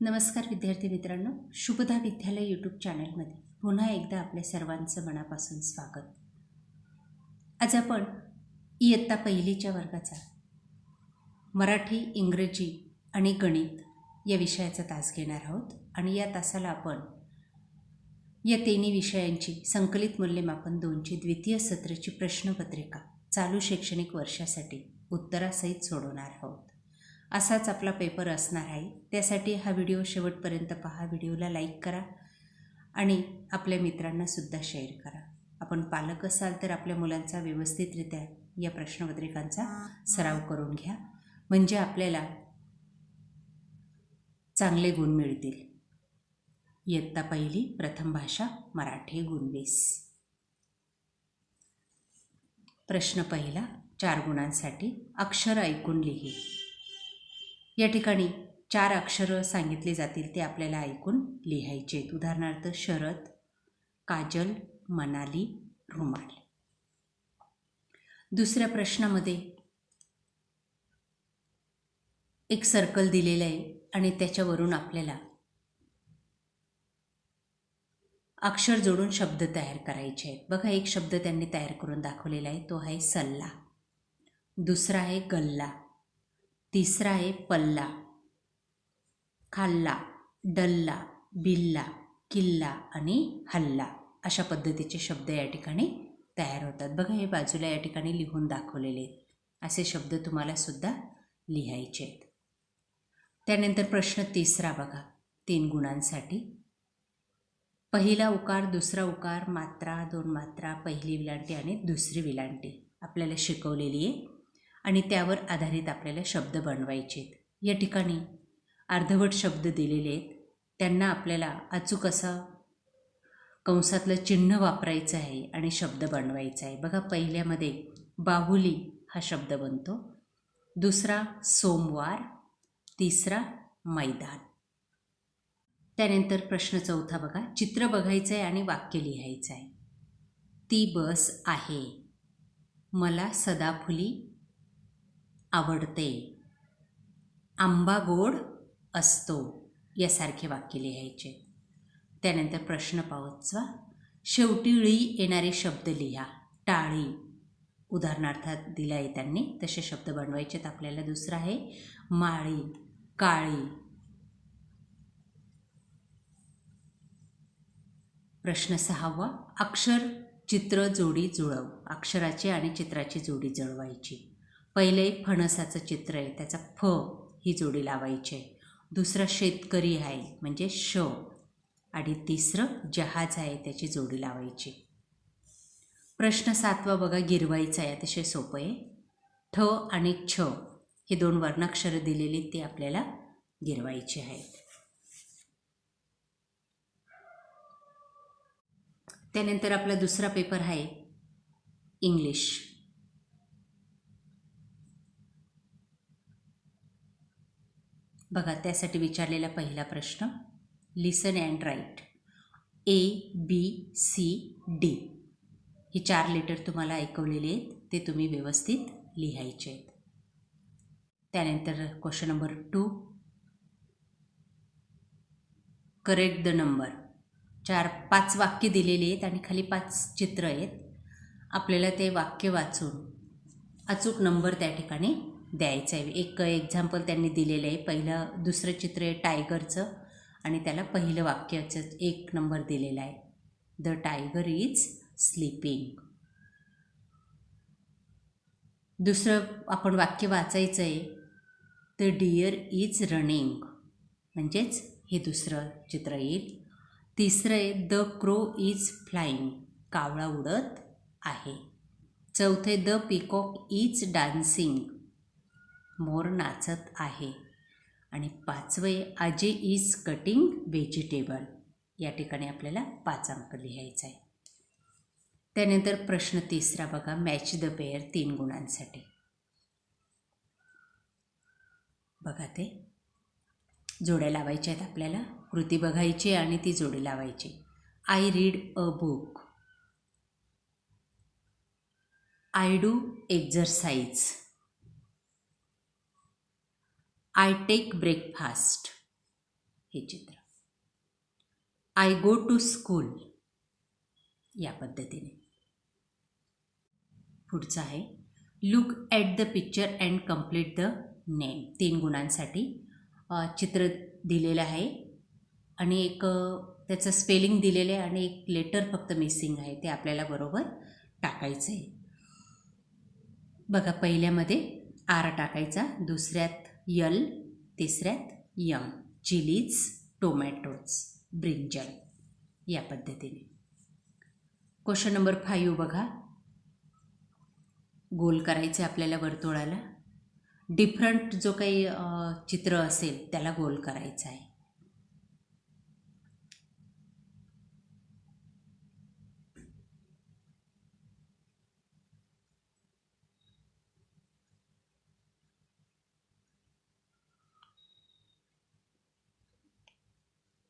नमस्कार विद्यार्थी मित्रांनो शुभदा विद्यालय यूट्यूब चॅनलमध्ये पुन्हा एकदा आपल्या सर्वांचं मनापासून स्वागत. आज आपण इयत्ता पहिलीच्या वर्गाचा मराठी इंग्रजी आणि गणित या विषयाचा तास घेणार आहोत आणि या तासाला आपण या तिन्ही विषयांची संकलित मूल्यमापन दोनची द्वितीय सत्राची प्रश्नपत्रिका चालू शैक्षणिक वर्षासाठी उत्तरासहित सोडवणार आहोत. असाच आपला पेपर असणार आहे. त्यासाठी हा व्हिडिओ शेवटपर्यंत पहा. व्हिडिओला लाईक करा आणि आपल्या मित्रांनासुद्धा शेअर करा. आपण पालक असाल तर आपल्या मुलांचा व्यवस्थितरित्या या प्रश्नपत्रिकांचा सराव करून घ्या. म्हणजे आपल्याला चांगले गुण मिळतील. इयत्ता पहिली प्रथम भाषा मराठी गुणवीस. प्रश्न पहिला चार गुणांसाठी अक्षर ऐकून लिही. या ठिकाणी चार अक्षरं सांगितली जातील ते आपल्याला ऐकून लिहायचे आहेत. उदाहरणार्थ शरद काजल मनाली रुमाल. दुसऱ्या प्रश्नामध्ये एक सर्कल दिलेलं आहे आणि त्याच्यावरून आपल्याला अक्षर जोडून शब्द तयार करायचे आहेत. बघा एक शब्द त्यांनी तयार करून दाखवलेला आहे. तो आहे सल्ला. दुसरा आहे गल्ला. तिसरा आहे पल्ला. खाल्ला डल्ला बिल्ला किल्ला आणि हल्ला अशा पद्धतीचे शब्द या ठिकाणी तयार होतात. बघा हे बाजूला या ठिकाणी लिहून दाखवलेले आहेत. असे शब्द तुम्हाला सुद्धा लिहायचे आहेत. त्यानंतर प्रश्न तिसरा बघा तीन गुणांसाठी. पहिला उकार दुसरा उकार मात्रा दोन मात्रा पहिली विलांटी आणि दुसरी विलांटी. आपल्याला शिकवलेली आहे. आणि त्यावर आधारित आपल्याला शब्द बनवायचे आहेत या ठिकाणी अर्धवट शब्द दिलेले आहेत. त्यांना आपल्याला अचूक असं कंसातलं चिन्ह वापरायचं आहे आणि शब्द बनवायचा आहे. बघा पहिल्यामध्ये बाहुली हा शब्द बनतो. दुसरा सोमवार तिसरा मैदान. त्यानंतर प्रश्न चौथा बघा. चित्र बघायचं आहे आणि वाक्य लिहायचं आहे ती बस आहे. मला सदाफुली आवडते. आंबा गोड असतो यासारखे वाक्य लिहायचे. त्यानंतर प्रश्न पावचवा शेवटी ळी येणारे शब्द लिहा. टाळी. उदाहरणार्थात दिला आहे त्यांनी तसे शब्द बनवायचे तर आपल्याला दुसरा आहे माळी काळी. प्रश्न सहावा. अक्षर चित्र जोडी जुळव. अक्षराची आणि चित्राची जोडी जुळवायची. पहिलं एक फणसाचं चित्र आहे त्याचा फ ही जोडी लावायची आहे. दुसरा शेतकरी आहे म्हणजे श. आणि तिसरं जहाज आहे त्याची जोडी लावायची. प्रश्न सातवा बघा गिरवायचा आहे अतिशय सोपं आहे. ठ आणि छ हे दोन वर्णाक्षरं दिलेली ते आपल्याला गिरवायचे आहेत. त्यानंतर आपला दुसरा पेपर आहे इंग्लिश. बघा त्यासाठी विचारलेला पहिला प्रश्न listen and write A B C D ही चार लेटर तुम्हाला ऐकवलेले आहेत ते तुम्ही व्यवस्थित लिहायचे आहेत. त्यानंतर question number two correct the number चार पाच वाक्य दिलेली आहेत आणि खाली पाच चित्र आहेत. आपल्याला ते वाक्य वाचून अचूक नंबर त्या ठिकाणी द्यायचं आहे एक एक्झाम्पल त्यांनी दिलेलं आहे. पहिलं दुसरं चित्र आहे टायगरचं आणि त्याला पहिलं वाक्याचं एक नंबर दिलेला आहे. द टायगर इज स्लीपिंग दुसरं आपण वाक्य वाचायचं आहे द डिअर इज रनिंग म्हणजेच हे दुसरं चित्र येईल. तिसरं आहे द क्रो इज फ्लाईंग कावळा उडत आहे. चौथे द पिकॉक इज डान्सिंग मोर नाचत आहे. आणि पाचवे आजे इज कटिंग व्हेजिटेबल. या ठिकाणी आपल्याला पाच अंक लिहायचा आहे त्यानंतर प्रश्न तिसरा बघा मॅच द पेअर तीन गुणांसाठी. बघा ते. जोड्या लावायच्या आहेत आपल्याला. कृती बघायची आणि ती जोडी लावायची. I read a book I do exercise I take breakfast हे चित्र. आय गो टू स्कूल या पद्धतीने. पुढचं आहे. Look at the picture and complete the name तीन गुणांसाठी चित्र दिलेलं आहे. आणि एक त्याचं स्पेलिंग दिलेलं आहे आणि एक लेटर फक्त मिसिंग आहे. ते आपल्याला बरोबर टाकायचं आहे बघा पहिल्यामध्ये आर टाकायचा दुसऱ्यात यल तिसऱ्यात यम चिलीज टोमॅटोज ब्रिंजल या पद्धतीने. क्वेश्चन नंबर फाईव्ह बघा. गोल करायचे आपल्याला वर्तुळाला. डिफरंट जो काही चित्र असेल त्याला गोल करायचा आहे.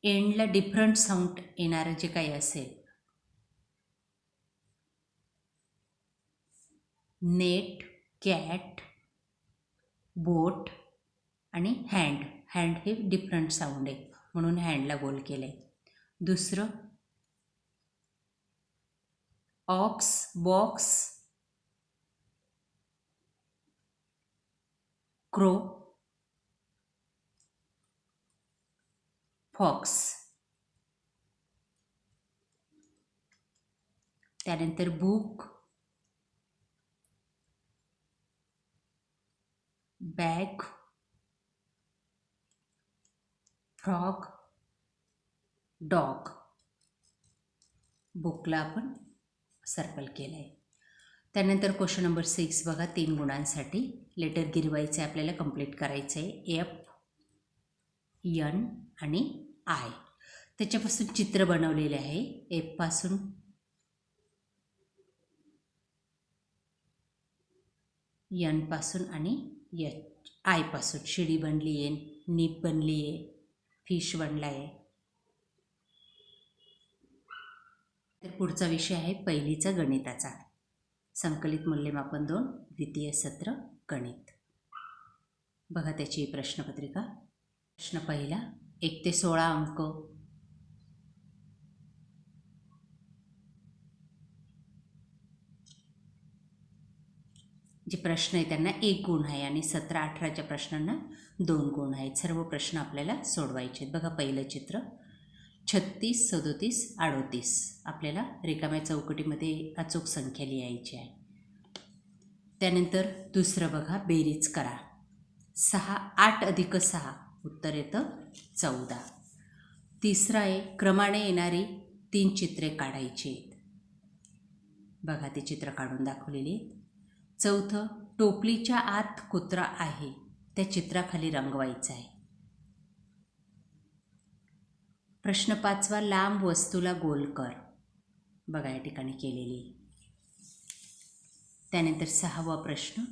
एंडला डिफरंट साऊंड येणारं जे काही असेल. नेट कॅट बोट आणि हँड. हँड हे डिफरंट साऊंड आहे म्हणून हँडला गोल केलं आहे दुसरं ox box crow fox er त्यानंतर बुक बॅग फ्रॉग डॉग बुकला आपण सर्कल केलं आहे त्यानंतर क्वेश्चन नंबर सिक्स बघा तीन गुणांसाठी. लेटर गिरवायचे आपल्याला कंप्लीट करायचं आहे एफ यन आणि आय त्याच्यापासून चित्र बनवलेले आहे. एपपासून यनपासून आणि यच आयपासून शिडी बनली आहे. नीप बनली आहे. फिश बनला आहे. तर पुढचा विषय आहे पहिलीचा गणिताचा. संकलित मूल्यमापन दोन द्वितीय सत्र गणित. बघा त्याची प्रश्नपत्रिका. प्रश्न पहिला. एक ते सोळा अंक. जे प्रश्न आहे त्यांना एक गुण आहे आणि सतरा अठराच्या प्रश्नांना दोन गुण आहेत. सर्व प्रश्न आपल्याला सोडवायचे आहेत. बघा पहिलं चित्र. छत्तीस सदोतीस अडोतीस. आपल्याला रिकाम्या चौकटीमध्ये अचूक संख्या लिहायची आहे. त्यानंतर दुसरं बघा बेरीज करा. सहा आठ अधिक सहा. उत्तर येतं चौदा. तिसरा आहे क्रमाने येणारी तीन चित्रे काढायची आहेत. बघा ती चित्र काढून दाखवलेली आहेत. चौथं टोपलीच्या आत कुत्रा आहे त्या चित्राखाली रंगवायचं आहे. प्रश्न पाचवा लांब वस्तूला गोल कर. बघा या ठिकाणी केलेली. त्यानंतर सहावा प्रश्न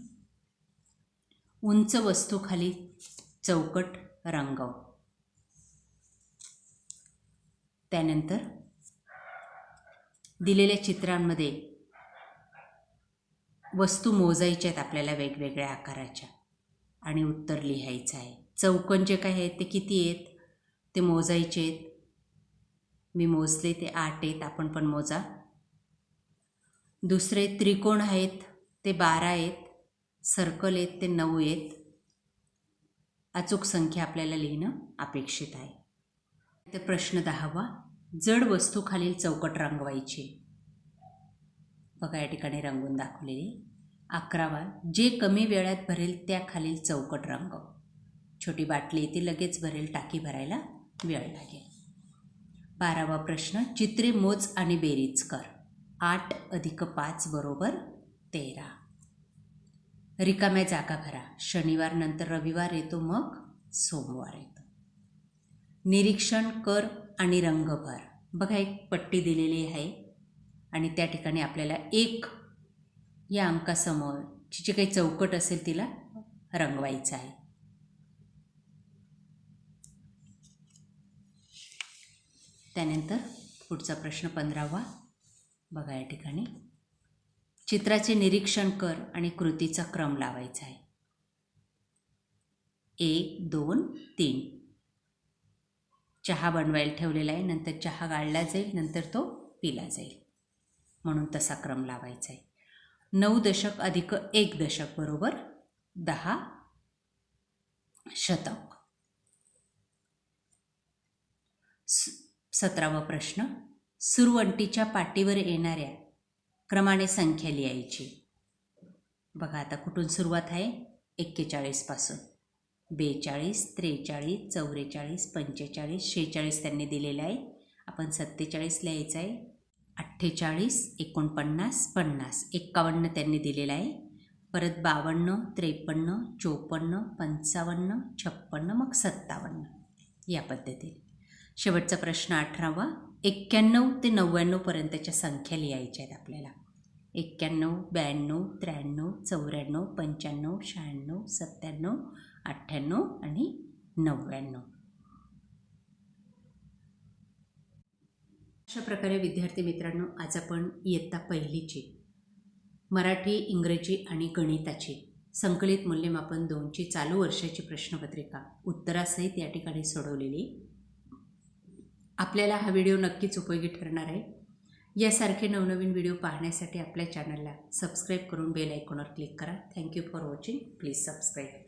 उंच वस्तूखाली चौकट रंगव. त्यानंतर दिलेल्या चित्रांमध्ये वस्तू मोजायच्या आहेत आपल्याला वेगवेगळ्या आकाराच्या आणि उत्तर लिहायचं आहे. चौकन जे काय आहेत ते किती आहेत? ते मोजायचे आहेत. मी मोजले ते आठ आहेत. आपण पण मोजा. दुसरे त्रिकोण आहेत ते बारा आहेत. सर्कल आहेत ते नऊ आहेत. अचूक संख्या आपल्याला लिहिणं अपेक्षित आहे. तर प्रश्न दहावा जड वस्तू खालील चौकट रंगवायची. बघा या ठिकाणी रंगून दाखवलेली. अकरावा जे कमी वेळात भरेल त्या खालील चौकट रंगव छोटी बाटली ती लगेच भरेल टाकी भरायला वेळ लागेल. बारावा प्रश्न चित्रे मोज आणि बेरीज कर. आठ अधिक पाच बरोबर तेरा. रिकाम्या जागा भरा. शनिवार नंतर रविवार येतो मग सोमवार येतो. निरीक्षण कर आणि रंग भर. बघा एक पट्टी दिलेली आहे आणि त्या ठिकाणी आपल्याला एक या अंकासमोर जी काही चौकट असेल तिला रंगवायचं आहे. त्यानंतर पुढचा प्रश्न पंधरावा. बघा या ठिकाणी. चित्राचे निरीक्षण कर आणि कृतीचा क्रम लावायचा आहे. एक दोन तीन. चहा बनवायला ठेवलेला आहे नंतर चहा गाळला जाईल नंतर तो पिला जाईल. म्हणून तसा क्रम लावायचा आहे. नऊ दशक अधिक एक दशक बरोबर दहा शतक. स सतरावा प्रश्न. सुरवंटीच्या पाटीवर येणाऱ्या क्रमाने संख्या लिहायची. बघा आता कुठून सुरुवात आहे? एक्केचाळीसपासून बेचाळीस त्रेचाळीस चौवेचाळीस पंचेचाळीस शेहेचाळीस त्यांनी दिलेलं आहे. आपण सत्तेचाळीस लिहायचं आहे. अठ्ठेचाळीस एकोणपन्नास पन्नास एक्कावन्न त्यांनी दिलेलं आहे. परत बावन्न त्रेपन्न चोपन्न पंचावन्न छप्पन्न मग सत्तावन्न या पद्धतीने. शेवटचा प्रश्न अठरावा. एक्क्याण्णव ते नव्याण्णवपर्यंतच्या संख्या लिहायच्या आहेत आपल्याला. एक्क्याण्णव ब्याण्णव त्र्याण्णव चौऱ्याण्णव पंच्याण्णव शहाण्णव सत्त्याण्णव अठ्ठ्याण्णव आणि नव्याण्णव. अशा प्रकारे विद्यार्थी मित्रांनो आज आपण इयत्ता पहिलीची मराठी इंग्रजी आणि गणिताची संकलित मूल्यमापन दोनची चालू वर्षाची प्रश्नपत्रिका उत्तरासहित या ठिकाणी सोडवलेली. आपल्याला हा व्हिडिओ नक्कीच उपयोगी ठरणार आहे. यासारखे नवनवीन व्हिडिओ पाहण्यासाठी आपल्या चॅनलला सबस्क्राईब करून बेल आयकॉनवर क्लिक करा. Thank you for watching please subscribe